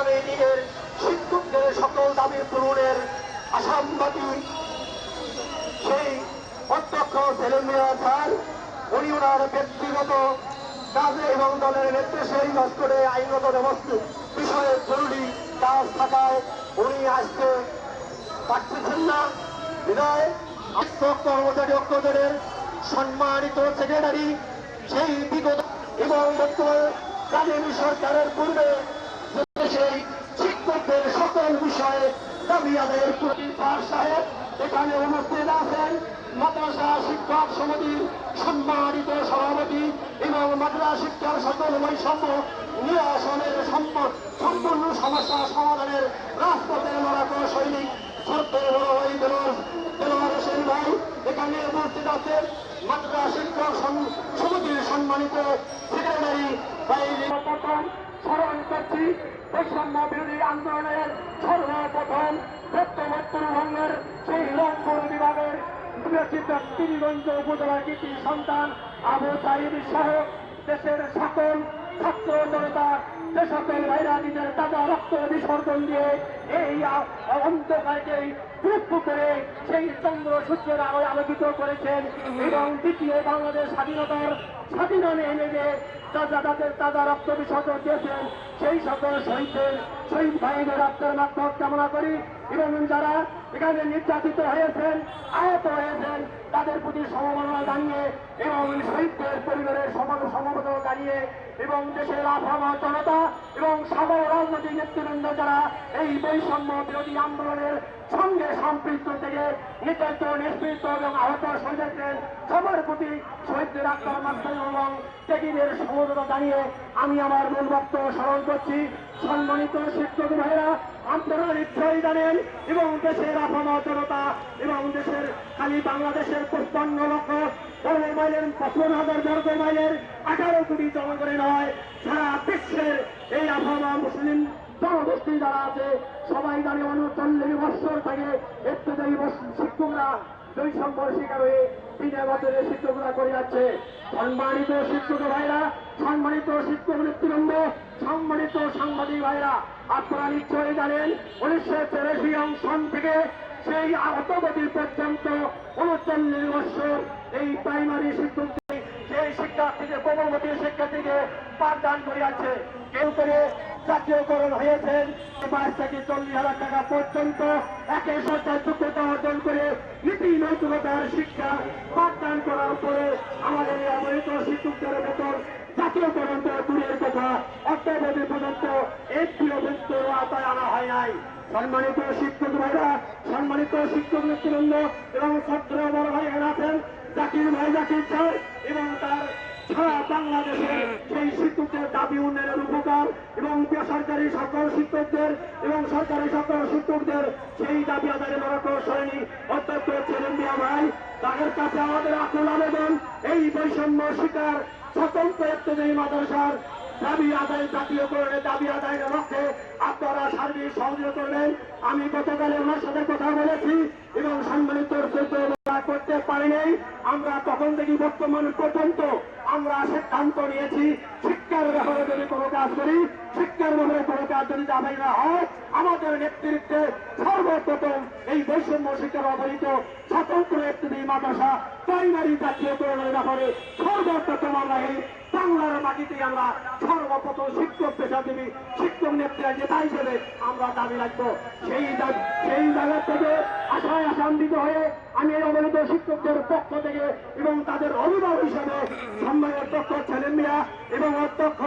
আগামী দিনের শিক্ষকদের সকল দাবি পূরণের আসামবাদী সেই অধ্যক্ষ সেলেমিয়া স্যার, উনি ওনার ব্যক্তিগত কাজে এবং দলের নেতৃত্বে এই করে আইনগত ব্যবস্থা বিষয়ে জরুরি কাজ থাকায় উনি আজকে পারতেছেন না। বিদায়। শিক্ষক কর্মচারী ঐক্যদলের সম্মানিত সেক্রেটারি, সেই বিগত এবং বর্তমান কালীন সরকারের পূর্বে সেই শিক্ষকদের সকল বিষয়ে দাবি আদায়ের স্যার সাহেব এখানে অনুষ্ঠিত আছেন। মাদ্রাসা শিক্ষক সমিতির সম্মানিত সভাপতি এবং মাদ্রাসা শিক্ষার সকল বৈষম্য নিরাসনের সম্প- সম্পূর্ণ সমস্যা সমাধানের রাজপথের লড়াকু সৈনিক সর্বের বড় ভাই দেলোয়ার হোসেন ভাই এখানে উপস্থিত আছেন। মাদ্রাসা শিক্ষক সম- সমিতির সম্মানিত সেক্রেটারি ভাই স্মরণ করছি বৈষম্য বিরোধী আন্দোলনের সর্বপ্রথম বর্তমান উত্তরবঙ্গের সেই রংপুর বিভাগের তিরিগঞ্জ উপজেলার কৃতি সন্তান আবু সাইদ সহ দেশের সকল ছাত্র জনতা যে সকল ভাইরা নিজের তাজা রক্ত বিসর্জন দিয়ে এই অন্ধকারকে বিলুপ্ত করে সেই চন্দ্র সূর্যের আলোয় আলোকিত করেছেন এবং দ্বিতীয় বাংলাদেশ স্বাধীনতার স্বাধীনতা এনে যে তাদের তাজা রক্ত বিসর্জন দিয়েছেন, সেই সকল শহীদদের, শহীদ ভাইদের রক্তের মাধ্যম কামনা করি। এবং যারা এখানে নির্যাতিত হয়েছেন, আহত হয়েছেন, তাদের প্রতি সমবেদনা জানিয়ে এবং শহীদদের পরিবারের সমান সমবেদনা জানিয়ে এবং দেশের আফামা জনতা এবং সাধারণ রাজনৈতিক নেতৃবৃন্দ যারা এই বৈষম্য বিরোধী আন্দোলনের সঙ্গে সম্পৃক্ত থেকে নির্যাতিত নিষ্পৃত এবং আহত শহীদের সবার প্রতি শহীদদের আত্মার মাধ্যমে এবং ত্যাগীদের সমবেদনা জানিয়ে আমি আমার মূল বক্তব্য স্মরণ করছি। সম্মানিত শিক্ষক ভাইরা আপনারা নিশ্চয়ই জানেন এবং দেশের আফামা জনতা এবং দেশের খালি বাংলাদেশের পঁচপান্ন লক্ষ বর্গ মাইলের পঁচপন্ন হাজার বর্গ মাইলের আঠারো কোটি জনগণে নয়, সারা বিশ্বের এই আফামা মুসলিম জনগোষ্ঠী যারা আছে, সবাই জানে উনচল্লিশ বৎসর থেকে এত্যাদি শিক্ষকরা দুই সম্পর শিকার হয়ে তিনে বছরে শিক্ষকরা করে যাচ্ছে। সম্মানিত শিক্ষক ভাইরা, সম্মানিত শিক্ষক নেতৃবৃন্দ, সম্মানিত সাংবাদিক ভাইরা, আপনারা নিশ্চয়ই জানেন উনিশশো তেরাশি সন থেকে সেই অতগতি পর্যন্ত উনচল্লিশ বৎসর এই প্রাইমারি শিক্ষকদের সেই শিক্ষার্থীকে, কোমলমতী শিক্ষার্থীকে পাঠদান করে যাচ্ছে কেউ করে জাতীয়করণ হয়েছেন বাইশ থেকে চল্লিশ হাজার টাকা পর্যন্ত একে সরকার যোগ্যতা অর্জন করে নীতি নৈতিকতার শিক্ষা পাঠদান করার পরে আমাদের অবহিত শিক্ষকদের ভেতর জাতীয়করণ তো দূরের কথা, একটা অর্থবোধী পর্যন্ত একটিও ব্যক্তি আওতায় আনা হয় নাই। সম্মানিত শিক্ষক ভাইরা, সম্মানিত শিক্ষক নেতৃবৃন্দ এবং ছাত্র বড় ভাই আছেন, জাকির ভাই জাকির স্যার এবং তার সারা বাংলাদেশের সেই শিক্ষকদের দাবি উন্নয়নের উপকার এবং বেসরকারি সকল শিক্ষকদের এবং সরকারি সকল শিক্ষকদের সেই দাবি আদায়ের মরক সরণি অত্যন্ত ছেলেন দিয়া ভাই, তাদের কাছে আমাদের আকুল আবেদন, এই বৈষম্য শিকার স্বতন্ত্র দাবি আদায়, জাতীয়করণের দাবি আদায়ের লক্ষ্যে আপনারা সার্বিক সহযোগিতা করবেন। আমি গতকালে ওনার সাথে কথা বলেছি এবং সম্মানিত করতে পারি নাই আমরা তখন থেকে বর্তমান পর্যন্ত আমরা সিদ্ধান্ত নিয়েছি শিক্ষার ব্যাপারে যদি কোনো কাজ করি, শিক্ষার ব্যাপারে কোনো কাজ যদি দাবি না হয়, আমাদের নেতৃত্বে সর্বপ্রথম এই বৈষম্য শিক্ষার অবহিত স্বতন্ত্র একটি মাদ্রাসা প্রাইমারি জাতীয়করণের ব্যাপারে সর্বপ্রথম আমরা এই বাংলার মাটিতে আমরা সর্বপ্রথম শিক্ষক পেশাজীবী, শিক্ষক নেত্রীরা নেতা হিসেবে আমরা দাবি রাখব। সেই সেই জায়গা থেকে আশায় আশান্বিত হয়ে আমি এই অবহিত শিক্ষকদের পক্ষ থেকে এবং তাদের অভিভাবক হিসেবে সম্মানের পক্ষ ছেলেন এবং অধ্যক্ষ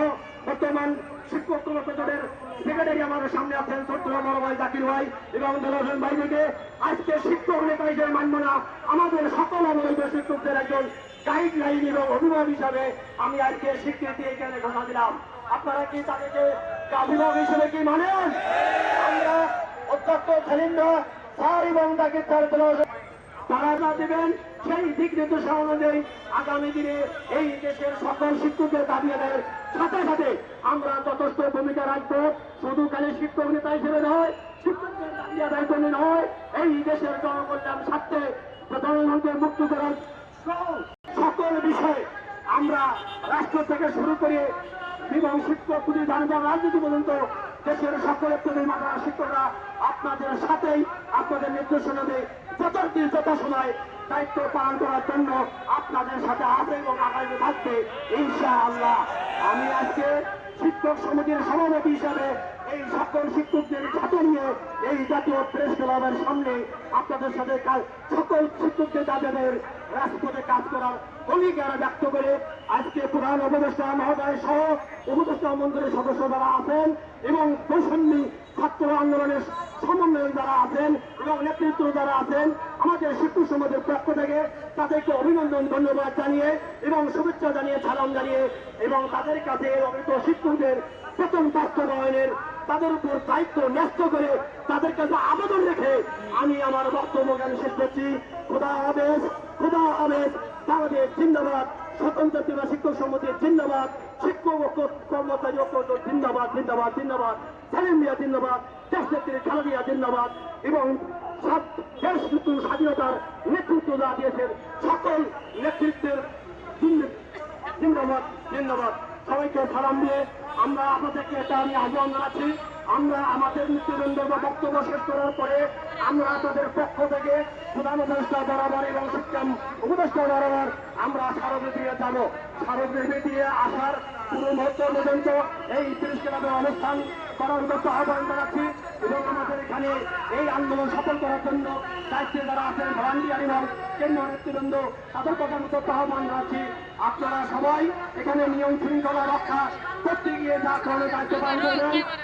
বর্তমান শিক্ষক কর্মচারীদের সেক্রেটারি আমাদের সামনে আছেন ছোট্ট বড় ভাই জাকির ভাই এবং দেলোসেন ভাই থেকে আজকে শিক্ষক নেতা হিসেবে মানব না, আমাদের সকল অবৈধ শিক্ষকদের একজন গাইডলাইন এবং অভিভাবক হিসাবে আমি আজকে স্বীকৃতি এখানে ঘোষণা দিলাম। আপনারা কি তাদেরকে অভিভাবক হিসেবে কি মানেন? আমরা অধ্যক্ষ সেলিন্দ স্যার এবং তাকে তার তারা না দেবেন, সেই দিক নির্দেশনা অনুযায়ী আগামী দিনে এই দেশের সকল শিক্ষকদের দাবি আদায়ের সাথে সাথে আমরা যথেষ্ট ভূমিকা রাখব। শুধু খালি শিক্ষক নেতা হিসেবে নয়, শিক্ষকদের দাবি আদায় করে নয়, এই দেশের জনকল্যাণ স্বার্থে প্রধানমন্ত্রীর মুক্ত করার সকল বিষয়ে আমরা রাষ্ট্র থেকে শুরু করে এবং শিক্ষক পুলিশ দান রাজনীতি পর্যন্ত দেশের সকল প্রেমী মাতা শিক্ষকরা আপনাদের সাথেই আপনাদের নির্দেশনাতে যথার্থ যথা সময় দায়িত্ব পালন করার জন্য আপনাদের সাথে আছে এবং আগামী থাকবে ইনশা আল্লাহ আমি আজকে শিক্ষক সমিতির সভাপতি হিসাবে এই সকল শিক্ষকদের সাথে নিয়ে এই জাতীয় প্রেস ক্লাবের সামনে আপনাদের সাথে কাল- সকল শিক্ষকদের তাদের রাজপথে কাজ করার অঙ্গীকার ব্যক্ত করে আজকে প্রধান উপদেষ্টা মহোদয় সহ উপদেষ্টা মন্দিরের সদস্য যারা আছেন এবং বৈষম্যী ছাত্র আন্দোলনের সমন্বয় যারা আছেন এবং নেতৃত্ব যারা আছেন, আমাদের শিক্ষক সমাজের পক্ষ থেকে তাদেরকে অভিনন্দন, ধন্যবাদ জানিয়ে এবং শুভেচ্ছা জানিয়ে সালাম জানিয়ে এবং তাদের কাছে অবৈধ শিক্ষকদের বেতন বাস্তবায়নের তাদের উপর দায়িত্ব ন্যস্ত করে তাদের কাছে আবেদন রেখে আমি আমার বক্তব্য জ্ঞান শেষ করছি। খোদা আবেশ খোদা আবেশ বাংলাদেশ জিন্দাবাদ, স্বতন্ত্র সেবা শিক্ষক সমিতির জিন্দাবাদ, শিক্ষক কর্মচারী ঐক্য জিন্দাবাদ জিন্দাবাদ জিন্দাবাদ। সেলিম মিয়া জিন্দাবাদ, দেশ নেত্রী খালেদিয়া জিন্দাবাদ এবং দেশ নতুন স্বাধীনতার নেতৃত্ব যা দিয়েছেন, সকল নেতৃত্বের জিন্দ- জিন্দাবাদ জিন্দাবাদ। সবাইকে সালাম দিয়ে আমরা আপনাদেরকে এটা আমি আহ্বান জানাচ্ছি। আমরা আমাদের নেতৃবৃন্দ বা বক্তব্য শেষ করার পরে আমরা আপনাদের পক্ষ থেকে প্রধান উপদেষ্টা বরাবর এবং শিক্ষাম উপদেষ্টা বরাবর আমরা স্মারকে দিয়ে যাব। স্মারকে দিয়ে আসার পুরো মুহূর্ত পর্যন্ত এই তিরিশ ক্লাবের অনুষ্ঠান করার উদ্দেশ্য আহ্বান জানাচ্ছি এবং আমাদের এখানে এই আন্দোলন সফল করার জন্য দায়িত্বে যারা আছেন ভলান্টিয়ার এবং কেন্দ্রীয় নেতৃবৃন্দ, তাদের মতো আহ্বান জানাচ্ছি। আপনারা সবাই এখানে নিয়ম শৃঙ্খলা রক্ষা করতে গিয়ে যা কারণে দায়িত্ব পালন করবেন